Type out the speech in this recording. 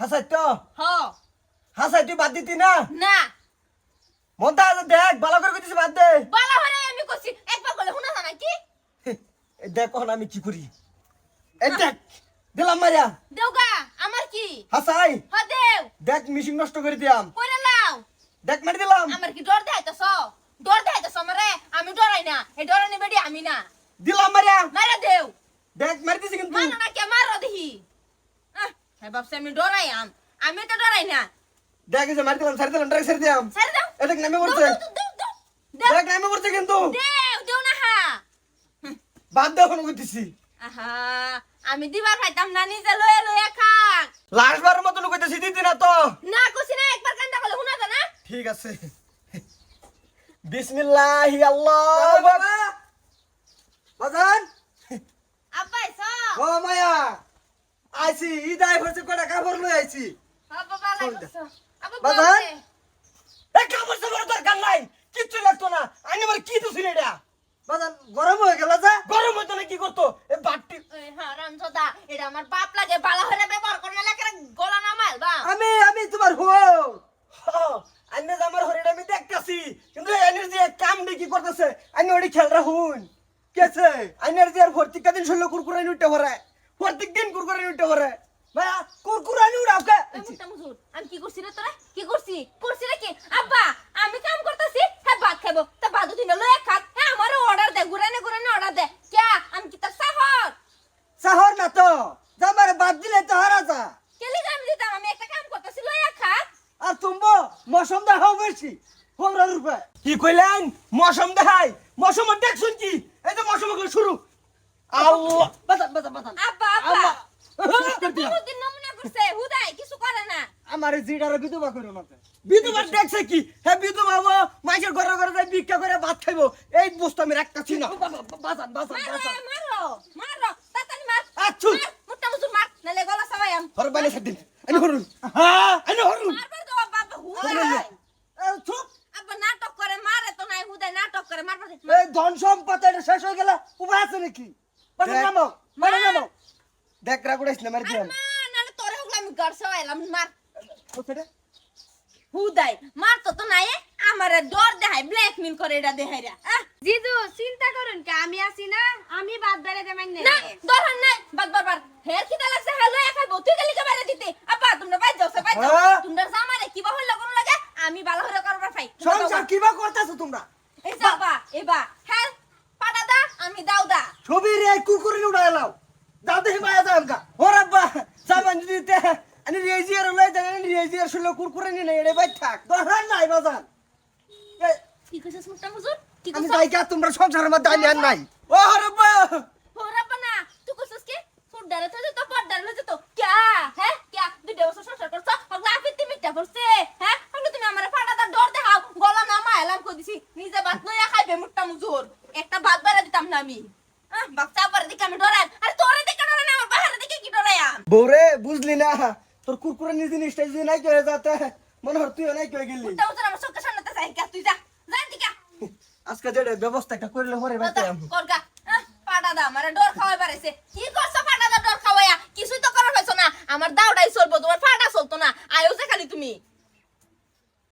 হাসাই তো হাসাই তুই বাদ দিতি না? না। মনটা দেখ ভালো করে কইতিস বাদ দে। বালা হরে আমি কইছি একবার বলে শুনা না কি এই দেখ আমি কি করি। এই দেখ দিলাম মারিয়া। দেওগা আমার কি? হাসাই। হ দেও দেখ মিশিং নষ্ট করে দিলাম। কইরা লাও। দেখ মারি দিলাম। আমার কি ডর দেখাইতেছ? ডর দেখাইতেছ আমারে? আমি ডরাই না। এই ডরানি বেডি আমি না। দিলাম মারিয়া। মারা দেও দেখ মারি দিছি কিন্তু। মানো না কে মারো দেখি। হ্যাঁ বাপসে আমি ডরাই আম। আমি তো ডরাই না। দেখ যে মারি দিলাম সারি দিলাম ডাইরেক্ট সারি দিলাম। ছেড়ে দাও। এ নামে পড়ছে। দেও, দেও, দেও, দেও, দেখ নামে পড়ছে কিন্তু। দেও, দেও না হা। বাদ দে এখন কইতেছি আহা আমি দিবার পাইতাম না নিজে লয়ে লয়ে খাক। লাস্ট মতন কইতেছি দিতি না তো। না কইছি না একবার কান্দা বলে শুনা না। ঠিক আছে। বিসমিল্লাহ আল্লাহ বাবা বাজান আব্বা এসো ও মায়া আইছি ইদাই হচ্ছে কটা কাপড় লই আইছি? বলছে এই কাপড় সাপড় দরকার নাই কিচ্ছু লাগতো না। আমি আমার কি তো এটা? বাজান গরম হয়ে গেল যা। গরম হইতো না কি করতো? এ বাটটি এই হারাম দাদা এটা আমার বাপ লাগে বালা হরে ব্যবহার করে লাগে গলা নামাল বা আমি আমি তোমার হো আন্নে আমার হরিটা আমি দেখতাছি কিন্তু এনের যে কাম কি করতেছে? আমি ওটি খেল রাখুন। কেছে আইনের যে আর প্রত্যেক দিন শুনলো কুরকুরানি উঠতে পারে প্রত্যেক দিন কুরকুরানি উঠতে পারে ভাইয়া কুরকুরানি উড়াও কে? আমি কি করছি রে তোরা? কি করছি? করছি রে কি? আব্বা আমি কাম করতেছি হ্যাঁ ভাত খাব তা বাদু দিন লয়ে খাক হ্যাঁ আমার অর্ডার দে ঘুরানে ঘুরানে অর্ডার দে। ক্যা আমি কি তার সাহর শহর না তো। জামারে বাদ দিলে তো হারা যা। কেলি আমি দিতাম? আমি একটা কাম করতেছি লয়ে খাক আর তুমি মৌসুম দেখাও বেশি। পনেরো রুপে। কি কইলেন? মৌসুম দেখাই। মৌসুম দেখছুন কি এই তো মৌসুম শুরু। আল্লাহ। বাতান বাতান বাতান আব্বা আব্বা। আল্লাহ। বহুত দিন নমুনা করছে হুদাই কিছু করে না। আমার জিডারে বিধবা করো না বিধবা দেখছে কি? হ্যাঁ বিধবা বাবা মাইকের ঘরে ঘরে যাই ভিক্ষা করে ভাত খাইবো। এই বস্তু আমি রাখতাছি না। বাজান বাজান বাজান মারো মারো তাড়াতাড়ি মার। আচ্ছু মুট্টা মুজুর মার নালে গলা সবাই আম। হর বাইলে সাদিন আনি হরুন হ্যাঁ আনি হরুন মারবার তো আব্বা হুদাই চুপ আব্বা নাটক করে মারে তো নাই হুদাই নাটক করে মারবার এই ধন সম্পদ এটা শেষ হয়ে গেল। উপায় আছে নাকি? বাজান নামো মানে নামো দেখ রাগুড়াইছ না মারি দিলাম নালে তোরে হুগলা আমি ঘর মার কোথায় হুদাই মার তো তো নাই আমারে ডর দেখাই ব্ল্যাকমেল করে এটা দেখাইরা জিজু চিন্তা করুন কে? আমি আছি না? আমি বাদ বেড়ে দেবেন না দরকার নাই বাদ বারবার হের খিদা লাগছে হ্যালো একাই তুই গেলি কেবারে দিতে? আপা তোমরা বাইর যাও বাইর যাও। হ্যাঁ? তোমরা জামারে কি বা হইল লাগে? আমি ভালো হইল করবার ফাই সংসার কিবা করতেছো তোমরা? এই যাবা এবা হ্যাঁ আমি দাও দা। ছবি রে কুকুরে উড়াই লাও। দাদে মায়া যাম কা ওরে বা সাবান দিতে আনি রেজিয়ার লই জানেন আনি রেজিয়ার শুলো কুকুরে নি রে ভাই থাক। দরকার নাই বাজান কি কইছস মুট্টা হুজুর? কি আমি কইছস যাই কা তোমরা সংসারের মধ্যে আনি আর নাই। ও রে বা হোরা বানা তুই কইছস কি? ফুডারে তো তো পড়দারে লই তো ক্যা? হ্যাঁ ক্যা? দুই বছর সংসার করছ? হগলা ফিতি মিটা করছে হ্যাঁ তুমি আমারে ফাটা দা ডর দেখাও। গলা নামা এলাম কই দিছি নিজে ভাত লইয়া খাইবে মুট্টা মুজুর একটা ভাত বাইরে দিতাম না আমি? বাচ্চা পরে দিকে আমি ডরাই। আরে তোরে দিকে ডরাই না আমার বাহারে দিকে কি ডরাইয়া বৌরে বুঝলি না? তোর কুকুরে নিজ জিনিসটা যদি নাই কয়ে যাতে মনে হয় তুইও নাই কয়ে গেলি। মুট্টা মুজুর আমার চোখের সামনে যাই তুই যা যা দিকা আজকে যেটা ব্যবস্থা একটা করলে হরে করগা পাটা দা আমারে ডর খাওয়াই পারেছে